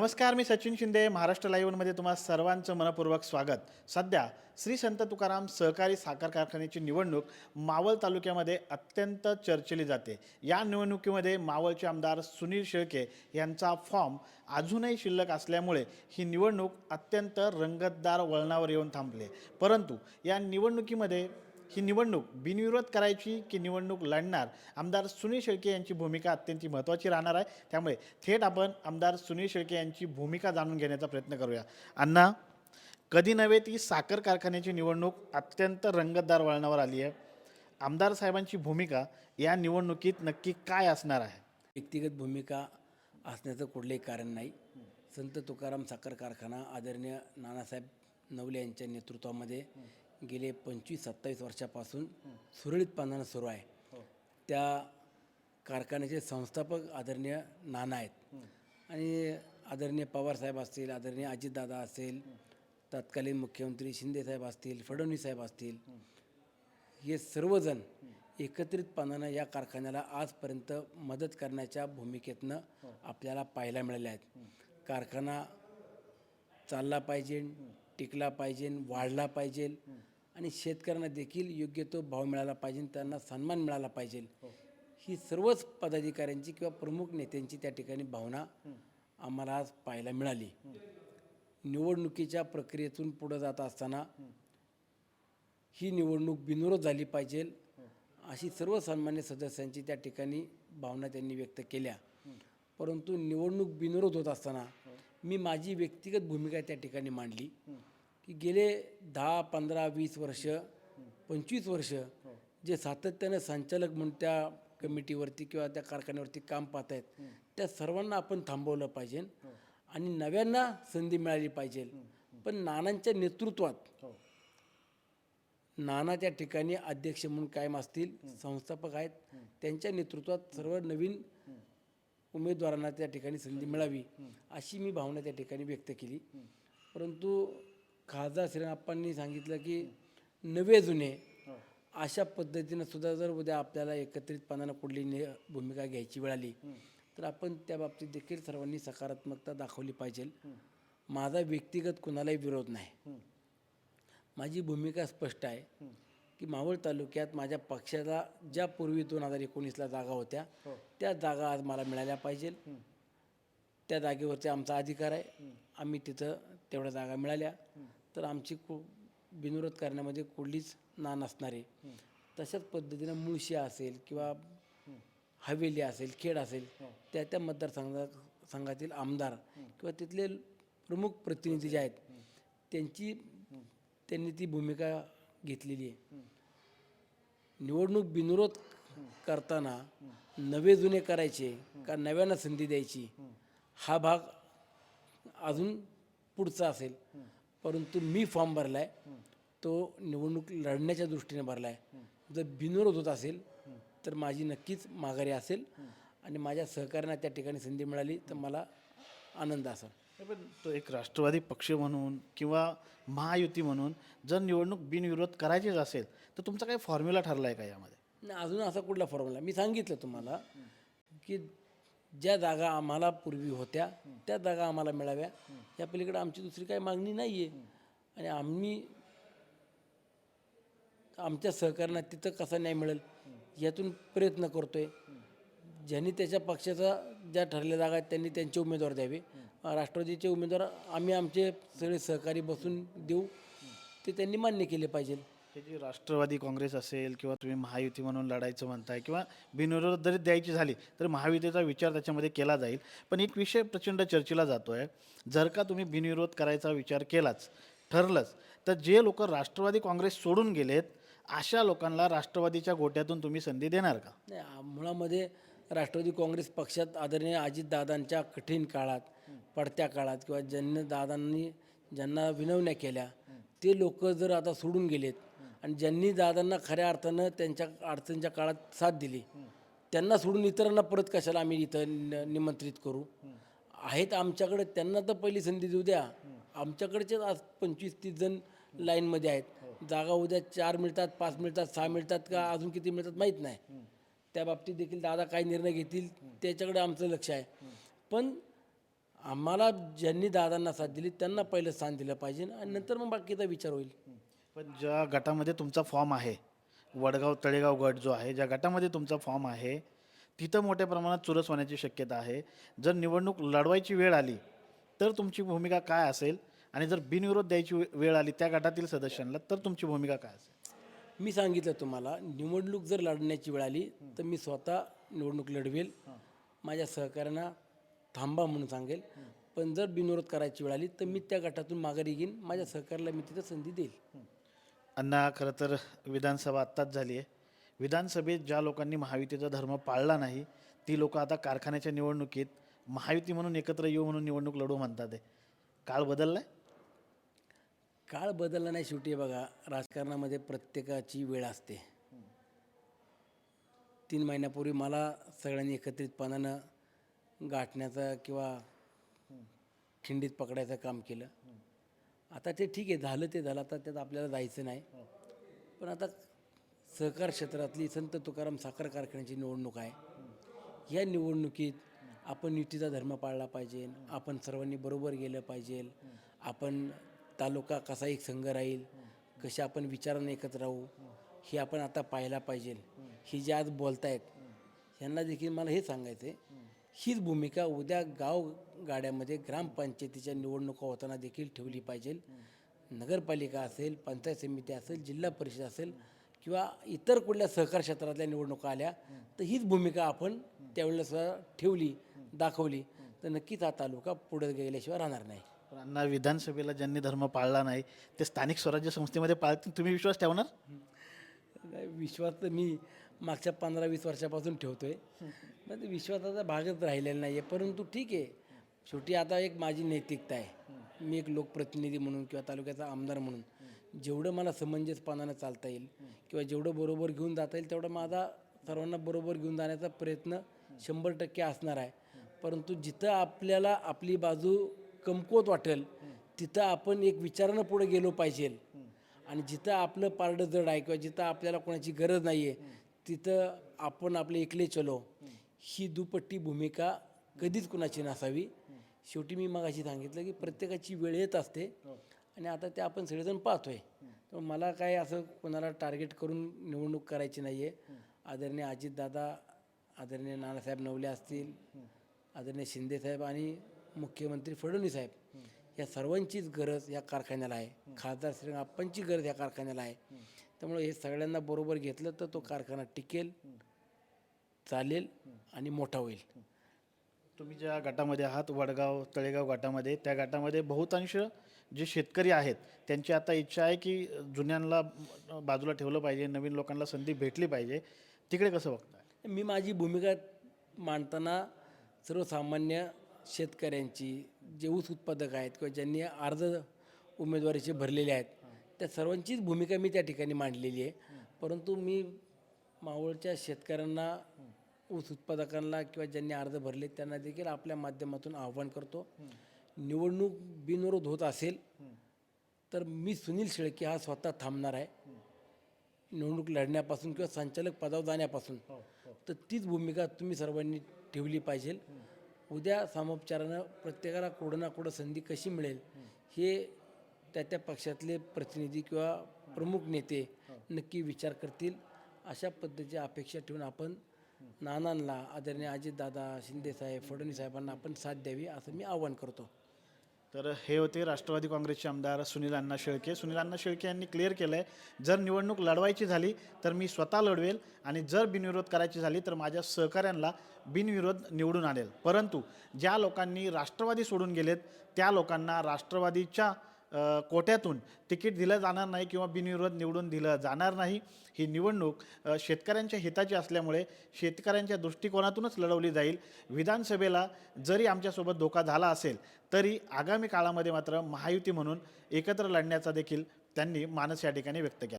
नमस्कार मी सचिन शिंदे. महाराष्ट्र लाईव्हमध्ये तुम्हा सर्वांचं मनपूर्वक स्वागत. सध्या श्री संत तुकाराम सहकारी साखर कारखान्याची निवडणूक मावळ तालुक्यामध्ये अत्यंत चर्चेली जाते. या निवडणुकीमध्ये मावळचे आमदार सुनील शेळके यांचा फॉर्म अजूनही शिल्लक असल्यामुळे ही निवडणूक अत्यंत रंगतदार वळणावर येऊन थांबले. परंतु या निवडणुकीमध्ये ही निवडणूक बिनविरोध करायची की निवडणूक लढणार? आमदार सुनील शेळके यांची भूमिका अत्यंत महत्त्वाची राहणार आहे. त्यामुळे थेट आपण आमदार सुनील शेळके यांची भूमिका जाणून घेण्याचा प्रयत्न करूया. अण्णा कधी नव्हे ती साखर कारखान्याची निवडणूक अत्यंत रंगतदार वळणावर आली आहे. आमदार साहेबांची भूमिका या निवडणुकीत नक्की काय असणार आहे? व्यक्तिगत भूमिका असण्याचं कुठलंही कारण नाही. संत तुकाराम साखर कारखाना आदरणीय नानासाहेब नवले यांच्या नेतृत्वामध्ये गेले पंचवीस सत्तावीस वर्षापासून सुरळीतपणानं सुरू आहे. त्या कारखान्याचे संस्थापक आदरणीय नाना आहेत. आणि आदरणीय पवारसाहेब असतील आदरणीय अजितदादा असेल तत्कालीन मुख्यमंत्री शिंदेसाहेब असतील फडणवीस साहेब असतील हे सर्वजण एकत्रितपणानं या कारखान्याला आजपर्यंत मदत करण्याच्या भूमिकेतनं आपल्याला पाहायला मिळाले आहेत. कारखाना चालला पाहिजे टिकला पाहिजे वाढला पाहिजे. आणि शेतकऱ्यांना देखील योग्य तो भाव मिळाला पाहिजे त्यांना सन्मान मिळाला पाहिजे. ही. सर्वच पदाधिकाऱ्यांची किंवा प्रमुख नेत्यांची त्या ठिकाणी भावना आम्हाला आज पाहायला मिळाली. निवडणुकीच्या प्रक्रियेतून पुढं जात असताना ही. निवडणूक बिनविरोध झाली पाहिजे अशी सर्व सन्मान्य सदस्यांची त्या ठिकाणी भावना त्यांनी व्यक्त केल्या. परंतु निवडणूक बिनविरोध होत असताना मी माझी व्यक्तिगत भूमिका त्या ठिकाणी मांडली. की गेले दहा पंधरा वीस वर्ष पंचवीस वर्ष जे सातत्यानं संचालक म्हणून त्या कमिटीवरती किंवा त्या कारखान्यावरती काम पाहत आहेत त्या सर्वांना आपण थांबवलं पाहिजे आणि नव्यांना संधी मिळाली पाहिजे. पण नानांच्या नेतृत्वात नाना त्या ठिकाणी अध्यक्ष म्हणून कायम असतील संस्थापक आहेत त्यांच्या नेतृत्वात सर्व नवीन उमेदवारांना त्या ठिकाणी संधी मिळावी अशी मी भावना त्या ठिकाणी व्यक्त केली. परंतु खासदार श्रीराप्पांनी सांगितलं की नवे जुने अशा पद्धतीनं सुद्धा जर उद्या आपल्याला एकत्रितपणानं कुठली नि भूमिका घ्यायची वेळ आली तर आपण त्या बाबतीत देखील सर्वांनी सकारात्मकता दाखवली पाहिजे. माझा व्यक्तिगत कुणालाही विरोध नाही. माझी भूमिका स्पष्ट आहे की मावळ तालुक्यात माझ्या पक्षाला ज्या पूर्वी दोन हजार एकोणीसला जागा होत्या त्या जागा आज मला मिळाल्या पाहिजे. त्या जागेवरती आमचा अधिकार आहे. आम्ही तिथं तेवढ्या जागा मिळाल्या. तर आमची कु बिनविरोध करण्यामध्ये कुठलीच ना नसणार. तशाच पद्धतीनं मुळशी असेल किंवा हवेली असेल खेड असेल त्या त्या मतदारसंघा संघातील आमदार किंवा तिथले प्रमुख प्रतिनिधी जे आहेत त्यांची त्यांनी ती भूमिका घेतलेली आहे. निवडणूक बिनविरोध करताना नवे जुने करायचे का नव्यानं संधी द्यायची हा भाग अजून पुढचा असेल. परंतु मी फॉर्म भरला आहे तो निवडणूक लढण्याच्या दृष्टीने भरला आहे जर बिनविरोध होत असेल तर माझी नक्कीच माघारी असेल आणि माझ्या सहकार्यांना त्या ठिकाणी संधी मिळाली तर मला आनंद असेल. पण तो एक राष्ट्रवादी पक्ष म्हणून किंवा महायुती म्हणून जर निवडणूक बिनविरोध करायचीच असेल तर तुमचा काही फॉर्म्युला ठरला आहे का यामध्ये? नाही अजून असा कुठला फॉर्म्युला मी सांगितलं तुम्हाला की ज्या जागा आम्हाला पूर्वी होत्या त्या जागा आम्हाला मिळाव्या. या पलीकडे आमची दुसरी काही मागणी नाही आहे आणि आम्ही आमच्या सहकार्यांना तिथं कसा न्याय मिळेल यातून प्रयत्न करतोय. ज्यांनी त्याच्या पक्षाचा ज्या ठरलेल्या जागा आहेत त्यांनी त्यांचे उमेदवार द्यावे. राष्ट्रवादीचे उमेदवार आम्ही आमचे सगळे सहकारी बसून देऊ. ते त्यांनी मान्य केले पाहिजे. हे जी राष्ट्रवादी काँग्रेस असेल किंवा तुम्ही महायुती म्हणून लढायचं म्हणताय किंवा बिनविरोध जरी द्यायची झाली तर महायुतीचा विचार त्याच्यामध्ये केला जाईल. पण एक विषय प्रचंड चर्चेला जातो आहे जर का तुम्ही बिनविरोध करायचा विचार केलाच ठरलंच तर जे लोक राष्ट्रवादी काँग्रेस सोडून गेलेत अशा लोकांना राष्ट्रवादीच्या गोट्यातून तुम्ही संधी देणार का? नाही मुळामध्ये राष्ट्रवादी काँग्रेस पक्षात आदरणीय अजितदादांच्या कठीण काळात पडत्या काळात किंवा ज्यांनी दादांनी ज्यांना विनवण्या केल्या ते लोक जर आता सोडून गेलेत आणि ज्यांनी दादांना खऱ्या अर्थानं त्यांच्या अडचणीच्या काळात साथ दिली त्यांना सोडून इतरांना परत कशाला आम्ही इथं निमंत्रित करू? आहेत आमच्याकडे त्यांना तर पहिली संधी देऊ द्या. आमच्याकडचेच आज पंचवीस तीस जण लाईनमध्ये आहेत. जागा उद्या चार मिळतात पाच मिळतात सहा मिळतात का अजून किती मिळतात माहीत नाही. त्या बाबतीत देखील दादा काय निर्णय घेतील त्याच्याकडे आमचं लक्ष आहे. पण आम्हाला ज्यांनी दादांना साथ दिली त्यांना पहिलं स्थान दिलं पाहिजे आणि नंतर मग बाकीचा विचार होईल. पण ज्या गटामध्ये तुमचा फॉर्म आहे वडगाव तळेगाव गट जो आहे ज्या गटामध्ये तुमचा फॉर्म आहे तिथं मोठ्या प्रमाणात चुरस होण्याची शक्यता आहे. जर निवडणूक लढवायची वेळ आली तर तुमची भूमिका काय असेल? आणि जर बिनविरोध द्यायची वेळ आली त्या गटातील सदस्यांना तर तुमची भूमिका काय असेल? मी सांगितलं तुम्हाला निवडणूक जर लढण्याची वेळ आली तर मी स्वतः निवडणूक लढवेल. माझ्या सहकाऱ्यांना थांबा म्हणून सांगेल. पण जर बिनविरोध करायची वेळ आली तर मी त्या गटातून माघारी घेईन. माझ्या सहकार्याला मी तिथं संधी देईल. अण्णा खरं तर विधानसभा आत्ताच झाली आहे. विधानसभेत ज्या लोकांनी महायुतीचा धर्म पाळला नाही ती लोक आता कारखान्याच्या निवडणुकीत महायुती म्हणून एकत्र येऊ म्हणून निवडणूक लढू म्हणतात आहे. काळ बदललाय? काळ बदलला नाही शेवटी बघा. राजकारणामध्ये प्रत्येकाची वेळ असते. तीन महिन्यापूर्वी मला सगळ्यांनी एकत्रितपणानं गाठण्याचा किंवा खिंडीत पकडायचं काम केलं. आता ते ठीक आहे झालं ते झालं आता त्यात आपल्याला जायचं नाही. पण आता सहकार क्षेत्रातली संत तुकाराम साखर कारखान्याची निवडणूक आहे. या निवडणुकीत आपण युतीचा धर्म पाळला पाहिजे आपण सर्वांनी बरोबर गेलं पाहिजे आपण तालुका कसा एक संघ राहील कसे आपण विचाराने एकत्र राहू हे आपण आता पाहायला पाहिजे. ही जे आज बोलतायत यांना देखील मला हे सांगायचं आहे हीच भूमिका उद्या गाव गाड्यामध्ये ग्रामपंचायतीच्या निवडणुका होताना देखील ठेवली पाहिजे. नगरपालिका असेल पंचायत समिती असेल जिल्हा परिषद असेल किंवा इतर कुठल्या सहकार क्षेत्रातल्या निवडणुका आल्या तर हीच भूमिका आपण त्यावेळेस ठेवली दाखवली. तर नक्कीच हा तालुका पुढे गेल्याशिवाय राहणार नाही. अण्णा विधानसभेला ज्यांनी धर्म पाळला नाही ते स्थानिक स्वराज्य संस्थेमध्ये पाळतील. तुम्ही विश्वास ठेवणार? नाही, विश्वास तर मी मागच्या पंधरा वीस वर्षापासून ठेवतोय. पण ते विश्वासाचा भागच राहिलेला नाही आहे परंतु ठीक आहे शेवटी आता एक माझी नैतिकता आहे. मी एक लोकप्रतिनिधी म्हणून किंवा तालुक्याचा आमदार म्हणून जेवढं मला समंजसपणानं चालता येईल किंवा जेवढं बरोबर घेऊन जाता येईल तेवढं माझा सर्वांना बरोबर घेऊन जाण्याचा प्रयत्न शंभर टक्के असणार आहे. परंतु जिथं आपल्याला आपली बाजू कमकुवत वाटेल तिथं आपण एक विचारानं पुढे गेलो पाहिजे. आणि जिथं आपलं पारडं जड आहे किंवा जिथं आपल्याला कोणाची गरज नाही आहे तिथं आपण आपले एकले चलो. ही दुपट्टी भूमिका कधीच कुणाची नसावी. शेवटी मी मगाशी सांगितलं की प्रत्येकाची वेळ येत असते. आणि आता ते आपण सगळेजण पाहतोय. तर मला काय असं कोणाला टार्गेट करून निवडणूक करायची नाही आहे आदरणीय अजितदादा आदरणीय नानासाहेब नवले असतील आदरणीय शिंदेसाहेब आणि मुख्यमंत्री फडणवीस साहेब या सर्वांचीच गरज या कारखान्याला आहे. खासदार श्रीरंगाप्पांची गरज या कारखान्याला आहे. त्यामुळे हे सगळ्यांना बरोबर घेतलं तर तो कारखाना टिकेल चालेल आणि मोठा होईल. तुम्ही ज्या गटामध्ये आहात वडगाव तळेगाव गटामध्ये त्या गटामध्ये बहुतांश जे शेतकरी आहेत त्यांची आता इच्छा आहे की जुन्यांना बाजूला ठेवलं पाहिजे नवीन लोकांना संधी भेटली पाहिजे. तिकडे कसं बघताय? मी माझी भूमिका मांडताना सर्वसामान्य शेतकऱ्यांची जे ऊस उत्पादक आहेत किंवा ज्यांनी अर्ज उमेदवारीचे भरलेले आहेत त्या सर्वांचीच भूमिका मी त्या ठिकाणी मांडलेली आहे. परंतु मी मावळच्या शेतकऱ्यांना ऊस उत्पादकांना किंवा ज्यांनी अर्ज भरले त्यांना देखील आपल्या माध्यमातून आव्हान करतो. निवडणूक बिनविरोध होत असेल तर मी सुनील शेळके हा स्वतः थांबणार आहे. निवडणूक लढण्यापासून किंवा संचालक पदावर जाण्यापासून. तर तीच भूमिका तुम्ही सर्वांनी ठेवली पाहिजे. उद्या सामोपचारानं प्रत्येकाला कुठं ना कुठं संधी कशी मिळेल हे त्या त्या पक्षातले प्रतिनिधी किंवा प्रमुख नेते नक्की विचार करतील. अशा पद्धतीची अपेक्षा ठेवून आपण नानांना आदरणीय अजितदादा शिंदेसाहेब फडणवीस साहेबांना आपण साथ द्यावी असं मी आवाहन करतो. तर हे होते राष्ट्रवादी काँग्रेसचे आमदार सुनील अण्णा शेळके. सुनील अण्णा शेळके यांनी क्लिअर केलं आहे जर निवडणूक लढवायची झाली तर मी स्वतः लढवेल आणि जर बिनविरोध करायची झाली तर माझ्या सहकाऱ्यांना बिनविरोध निवडून आणेल. परंतु ज्या लोकांनी राष्ट्रवादी सोडून गेलेत त्या लोकांना राष्ट्रवादीच्या कोट्यातून तिकीट दिलं जाणार नाही किंवा बिनविरोध निवडून दिलं जाणार नाही ही निवडणूक शेतकऱ्यांच्या हिताची असल्यामुळे शेतकऱ्यांच्या दृष्टिकोनातूनच लढवली जाईल. विधानसभेला जरी आमच्यासोबत धोका झाला असेल तरी आगामी काळामध्ये मात्र महायुती म्हणून एकत्र लढण्याचा देखील त्यांनी मानस या ठिकाणी व्यक्त केला.